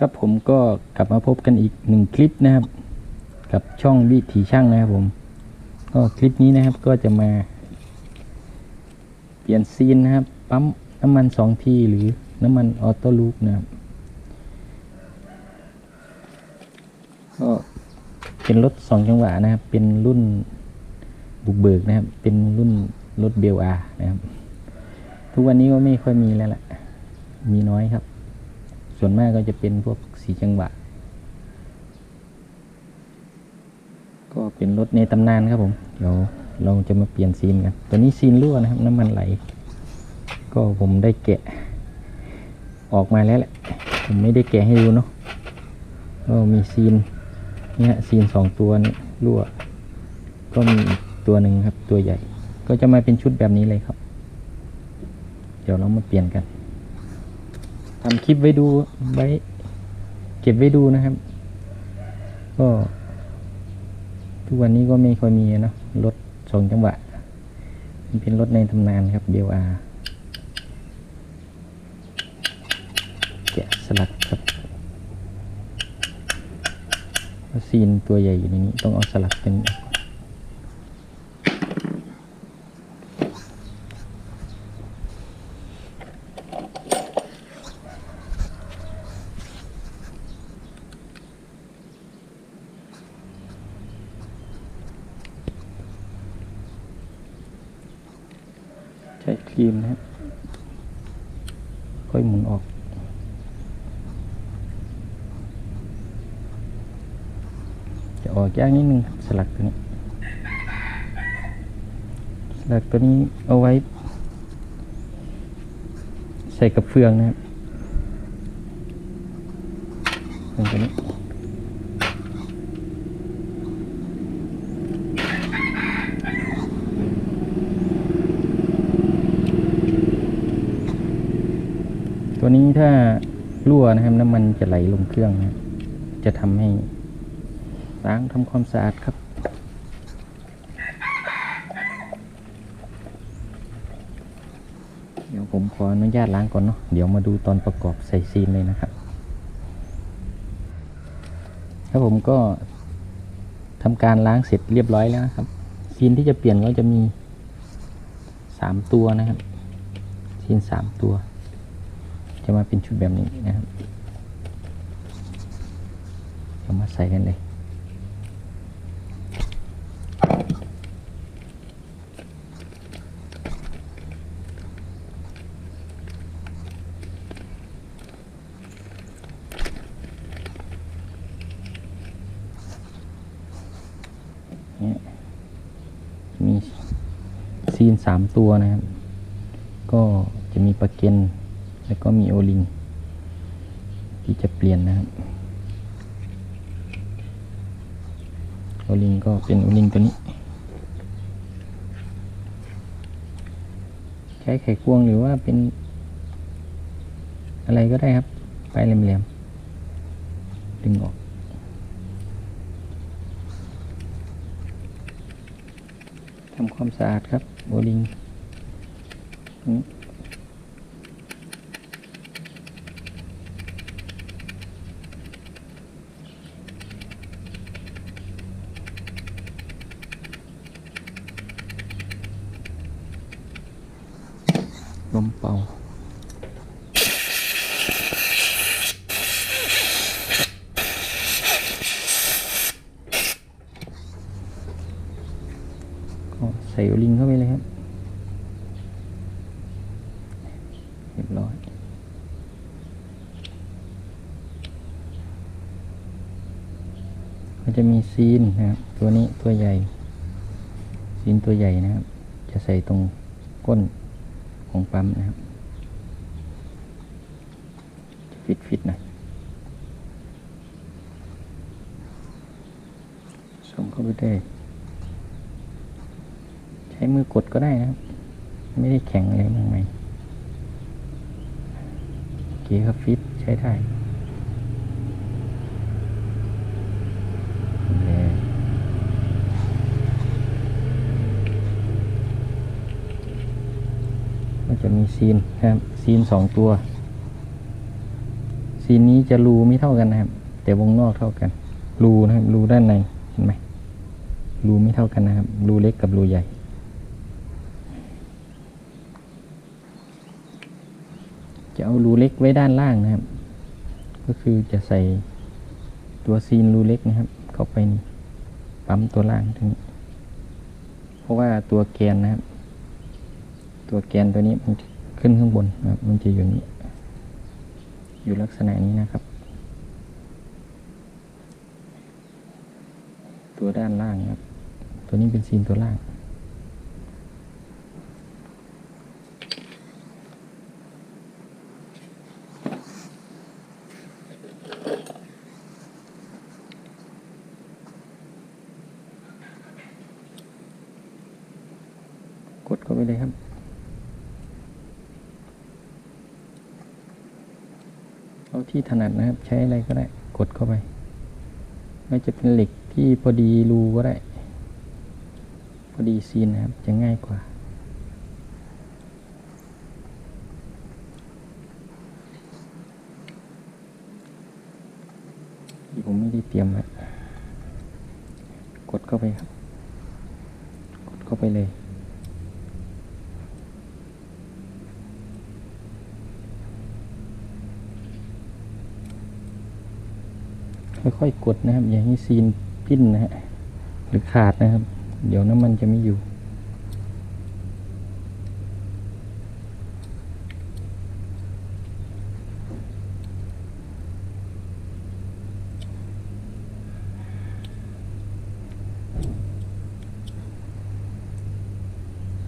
ครับผมก็กลับมาพบกันอีกหนึ่งคลิปนะครับ กับช่องวิถีช่างนะครับผม ก็คลิปนี้นะครับก็จะมา เปลี่ยนซีนนะครับ ปั๊มน้ำมันสองทีหรือน้ำมันออโต้ลูปนะครับ ก็เป็นรถสองจังหวะนะครับ เป็นรุ่นบุกเบิกนะครับ เป็นรุ่นรถเบลอานะครับ ทุกวันนี้ก็ไม่ค่อยมีแล้วแหละมีน้อยครับ ส่วนมากก็จะเป็นพวกสีจังหวะ ก็เป็นรถในตำนานครับผม เดี๋ยวเราจะมาเปลี่ยนซีนกัน ตัวนี้ซีนรั่วนะครับ น้ำมันไหล ก็ผมได้แกะ ออกมาแล้วแหละ ผมไม่ได้แกะให้ดูเนาะก็มีซีนเนี่ยซีนสองตัวนี้รั่ว ก็มีอีกตัวหนึ่งครับ ตัวใหญ่ ก็จะมาเป็นชุดแบบนี้เลยครับ เดี๋ยวเรามาเปลี่ยนกัน ทำคลิปไว้ดูไว้เก็บไว้ดูนะครับ ก็ทุกวันนี้ก็ไม่ค่อยมีนะรถสองจังหวะมันเป็นรถในตำนานครับเบลอาแกะสลักครับซีนตัวใหญ่อยู่ในนี้ต้องเอาสลักเป็น ใช้ครีมนะครับค่อยหมุนออก จะออกยากนิดนึงสลักตัวนี้ สลักตัวนี้เอาไว้ ใส่กับเฟืองนะครับเฟืองตัวนี้ ตัวนี้ถ้ารั่วนะครับน้ำมันจะไหลลงเครื่องนะจะทำให้ล้างทำความสะอาดครับเดี๋ยวผมขออนุญาตล้างก่อนเนาะเดี๋ยวมาดูตอนประกอบใส่ซีนเลยนะครับครับผมก็ทำการล้างเสร็จเรียบร้อยแล้วนะครับซีนที่จะเปลี่ยนก็จะมีสามตัวนะครับซีนสามตัว จะมาเป็นชุดแบบนี้นะครับเรามาใส่กันเลยเนี่ยมีซีนสามตัวนะครับ ก็จะมีปลาเก็น แล้วก็มีโอลิงที่จะเปลี่ยนนะครับ โอลิงก็เป็นโอลิงตัวนี้ ใช้ไขควงหรือว่าเป็น อะไรก็ได้ครับ ไปลายแหลมๆ ดึงออกทำความสะอาดครับ โอลิงตรงนี้ลมเป่า ก็ใส่โอลิงเข้าไปเลยครับ เรียบร้อยก็จะมีซีนนะครับ ตัวนี้ตัวใหญ่ ซีนตัวใหญ่นะครับ จะใส่ตรงก้นของปั๊มนะครับจะฟิตฟิตๆหน่อยส่งเข้าไปได้ ใช้มือกดก็ได้นะครับ ไม่ได้แข็งอะไรมากมาย เคครับฟิตใช้ได้โอเคก็จะมีซีนนะครับซีนสองตัว ซีนนี้จะรูไม่เท่ากันนะครับ แต่วงนอกเท่ากัน รูนะครับรูด้านในเห็นไหมรูไม่เท่ากันนะครับ รูเล็กกับรูใหญ่ จะเอารูเล็กไว้ด้านล่างนะครับ ก็คือจะใส่ตัวซีนรูเล็กนะครับ เข้าไปนี่ปั๊มตัวล่างตรงนี้ เพราะว่าตัวแกนนะครับ ตัวแกนตัวนี้มันขึ้นข้างบนนะครับ มันจะอยู่นี้ อยู่ลักษณะนี้นะครับ ตัวด้านล่างครับ ตัวนี้เป็นซีนตัวล่าง กด เลยครับ เอาที่ถนัดนะครับ ใช้อะไรก็ได้ กดเข้าไป ไม่จะเป็นเหล็กที่พอดีรูก็ได้ พอดีซีนนะครับ จะง่ายกว่าผมไม่ได้เตรียมไว้กดเข้าไปครับ กดเข้าไปเลย ค่อยๆกดนะครับ อย่าให้ซีนปิ้นนะฮะหรือขาดนะครับ เดี๋ยวน้ำมันจะไม่อยู่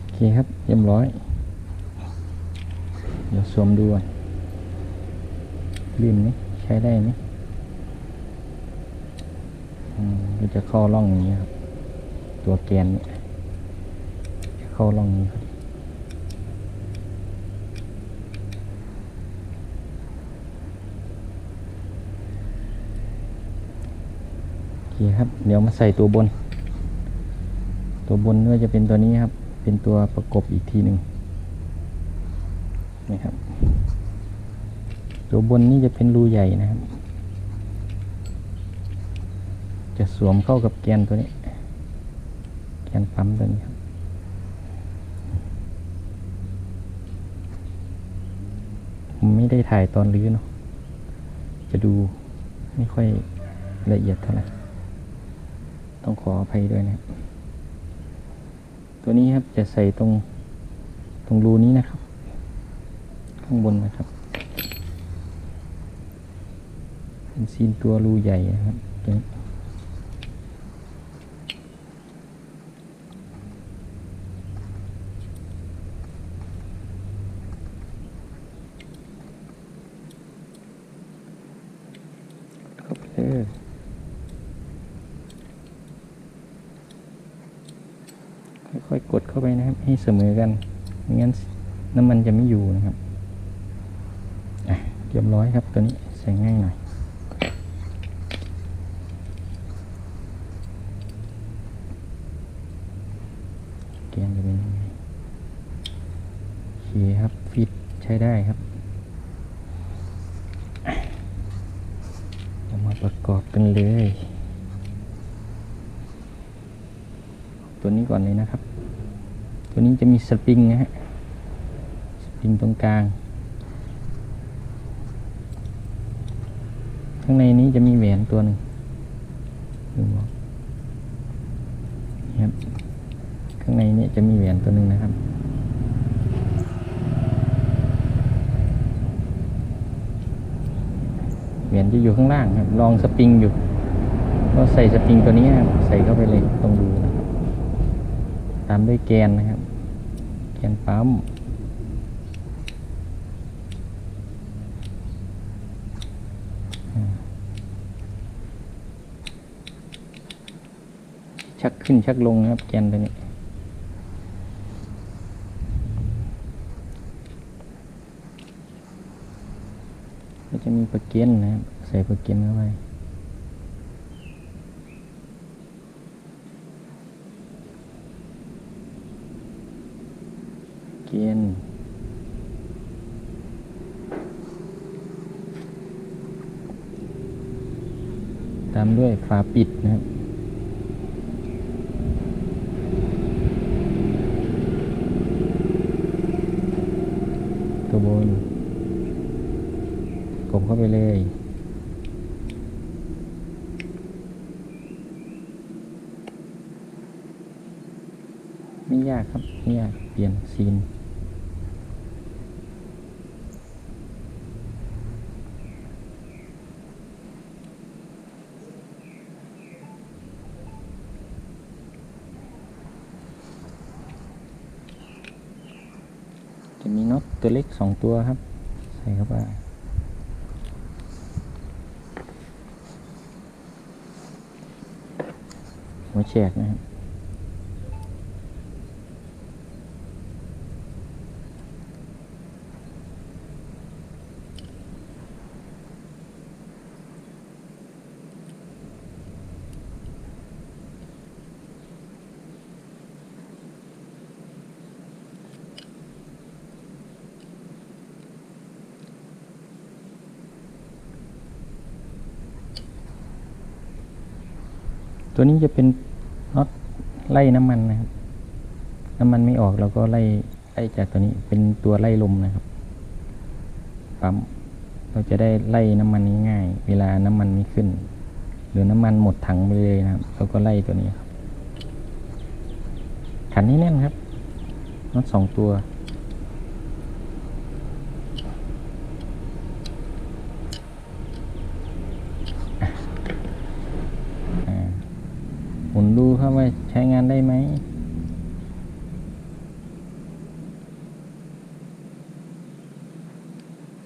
โอเคครับเรียบร้อย เดี๋ยวสวมดูก่อนลื่นไหมใช้ได้ไหม อื มก็จะเข้าร่องอย่างนี้ครับ ตัวแกนเนี่ยจะเข้าร่องนี้พอดีโอเคครับ เดี๋ยวมาใส่ตัวบน ตัวบนก็จะเป็นตัวนี้ครับ เป็นตัวประกบอีกทีหนึ่งนี่ครับ ตัวบนนี่จะเป็นรูใหญ่นะครับ จะสวมเข้ากับแกนตัวนี้ แกนปั๊มตัวนี้ครับผมไม่ได้ถ่ายตอนรื้อเนาะจะดูไม่ค่อยละเอียดเท่าไหร่ต้องขออภัยด้วยนะครับตัวนี้ครับจะใส่ตรงตรงรูนี้นะครับ ข้างบนนะครับเป็นซีนตัวรูใหญ่นะครับตัวนี้ เข้าไปเลย ค่อยๆกดเข้าไปนะครับ ให้เสมอกันไม่งั้นน้ำมันจะไม่อยู่นะครับเรียบร้อยครับตัวนี้ใส่ง่ายหน่อย เกณฑ์จะเป็นยังไงโอเคครับ ฟิตใช้ได้ครับ เรามาประกอบกันเลย ตัวนี้ก่อนเลยนะครับ ตัวนี้จะมีสปริงนะฮะสปริงตรงกลาง ข้างในนี้จะมีแหวนตัวหนึ่งดูบอกนี่ครับข้างในนี้จะมีแหวนตัวหนึ่งนะครับแหวนจะอยู่ข้างล่างครับลองสปริงอยู่ ก็ใส่สปริงตัวนี้ครับใส่เข้าไปเลยตรงรูนะ ตามด้วยแกนนะครับ แกนปั๊ม ชักขึ้นชักลงนะครับ แกนตัวนี้ก็จะมีปลาเกนนะครับ ใส่ปลาเกนเข้าไป เกนตามด้วยฝาปิดนะครับตัวบนกลมเข้าไปเลยไม่ยากครับไม่ยากเปลี่ยนซีน จะมีน็อ ตัวเล็กสองตัวครับ ใส่เข้าไปหัวแฉกนะครับ ตัวนี้จะเป็นน็อตไล่น้ำมันนะครับ น้ำมันไม่ออกเราก็ไล่ไล่จากตัวนี้เป็นตัวไล่ลมนะครับปั๊มเราจะได้ไล่น้ำมันง่าย เวลาน้ำมันไม่ขึ้น หรือน้ำมันหมดถังไปเลยนะครับเราก็ไล่ตัวนี้ครับขันนี้แน่นครับน็อตสองตัว อ่าหมุนดู ครับว่าใช้งานได้ไหม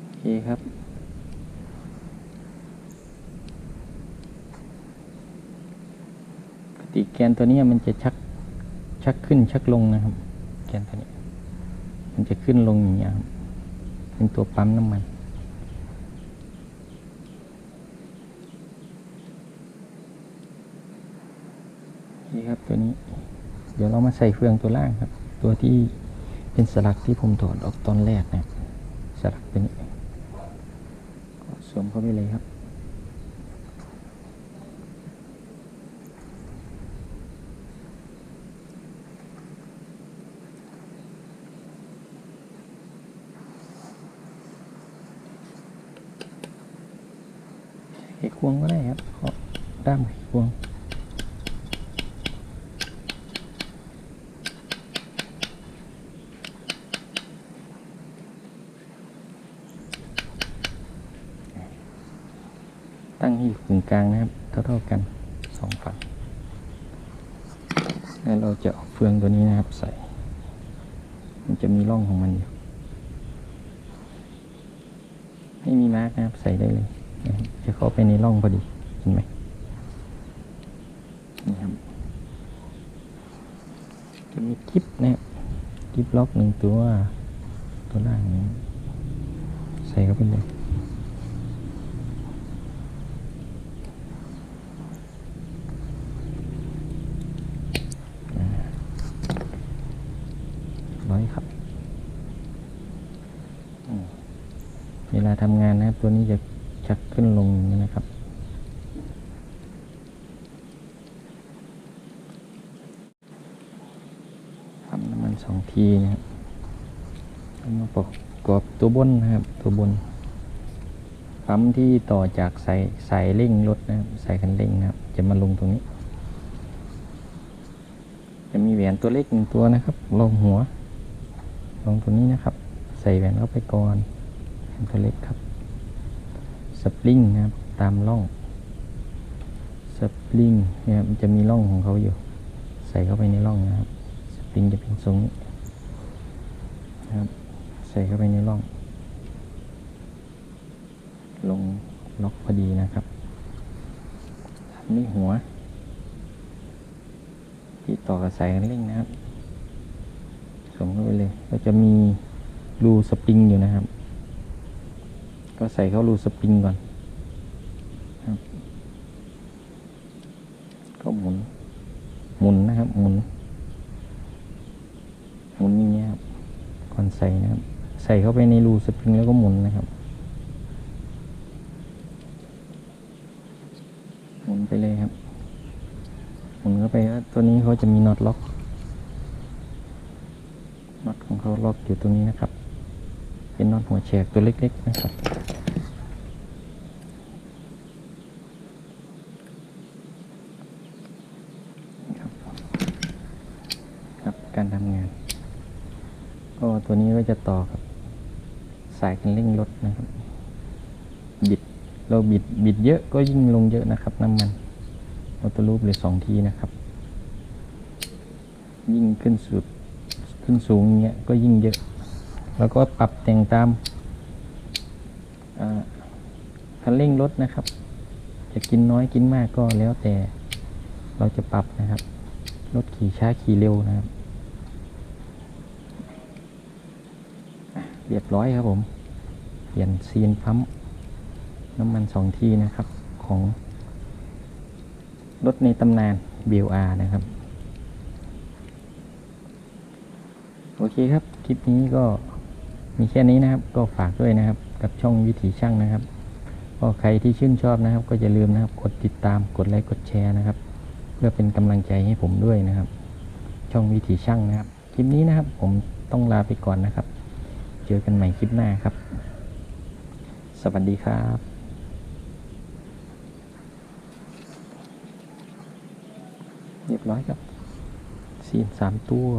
โอเคครับปกติแกนตัวนี้มันจะชักชักขึ้นชักลงนะครับ แกนตัวนี้ มันจะขึ้นลงอย่างเงี้ยครับเป็นตัวปั๊มน้ำมันครับตัวนี้ เดี๋ยวเรามาใส่เฟืองตัวล่างครับ ตัวที่เป็นสลักที่ผมถอดออกตอนแรกนะสลักตัวนี้ก็สวมเข้าไปเลยครับไขควงก็ได้ครับขอด้ามไขควง ตั้งให้อยู่กึ่งกลางนะครับ เท่าๆกันสองฝั่งแล้วเราจะเอาเฟืองตัวนี้นะครับใส่ มันจะมีร่องของมันอยู่ไม่มีมาร์กนะครับใส่ได้เลยจะเข้าไปในร่องพอดีเห็นไหมนี่ครับจะมีกิฟนะครับกิฟล็อกหนึ่งตัวตัวล่างนี้ใส่เข้าไปเลย ร้อยครับอืม เวลาทำงานนะครับ ตัวนี้จะชักขึ้นลงนะครับทำน้ำมันสองทีนะครับมาประกอบตัวบนนะครับ ตัวบน ปั๊มที่ต่อจากสายสายเร่งรถนะครับสายคันเร่งนะครับ จะมาลงตรงนี้ จะมีแหวนตัวเล็กหนึ่งตัวนะครับ ลงหัว ลงตัวนี้นะครับ ใส่แหวนเข้าไปก่อน ตัวเล็กครับ สปริงนะครับตามร่อง สปริงเนี่ยมันจะมีร่องของเขาอยู่ ใส่เข้าไปในร่องนะครับ สปริงจะเป็นทรงนี้นะครับ ใส่เข้าไปในร่อง ลงล็อกพอดีนะครับทำนี่หัว ที่ต่อกับสายเร่งนะครับสวมเข้าไปเลย ก็จะมีรูสปริงอยู่นะครับ ก็ใส่เข้ารูสปริงก่อนครับก็หมุน หมุนนะครับ หมุน หมุนอย่างเงี้ยครับก่อนใส่นะครับ ใส่เข้าไปในรูสปริงแล้วก็หมุนนะครับ หมุนไปเลยครับ หมุนเข้าไปแล้วตัวนี้เขาจะมีน็อตล็อกน็อตของเขาล็อกอยู่ตรงนี้นะครับ เป็นน็อตหัวแฉกตัวเล็ก ๆ นะครับ ครับการทำงาน ก็ตัวนี้ก็จะต่อกับ สายคันเร่งรถนะครับ บิด เราบิดบิดเยอะก็ยิ่งลงเยอะนะครับน้ำมันออโต้ลูปเลยสองทีนะครับ ยิ่งขึ้นสุดขึ้นสูงเงี้ยก็ยิ่งเยอะ แล้วก็ปรับแต่งตามคันเร่งรถนะครับ จะกินน้อยกินมากก็แล้วแต่เราจะปรับนะครับ รถขี่ช้าขี่เร็วนะครับ เรียบร้อยครับผม เปลี่ยนซีนปั๊มน้ำมันสองที่นะครับของ รถในตำนาน BLR นะครับ โอเคครับ คลิปนี้ก็ มีแค่นี้นะครับก็ฝากด้วยนะครับ กับช่องวิถีช่างนะครับก็ใครที่ชื่นชอบนะครับ ก็อย่าลืมนะครับ กดติดตามกดไลค์กดแชร์นะครับ เพื่อเป็นกำลังใจให้ผมด้วยนะครับ ช่องวิถีช่างนะครับคลิปนี้นะครับ ผมต้องลาไปก่อนนะครับ เจอกันใหม่คลิปหน้าครับ สวัสดีครับเรียบร้อยครับซีนสามตัว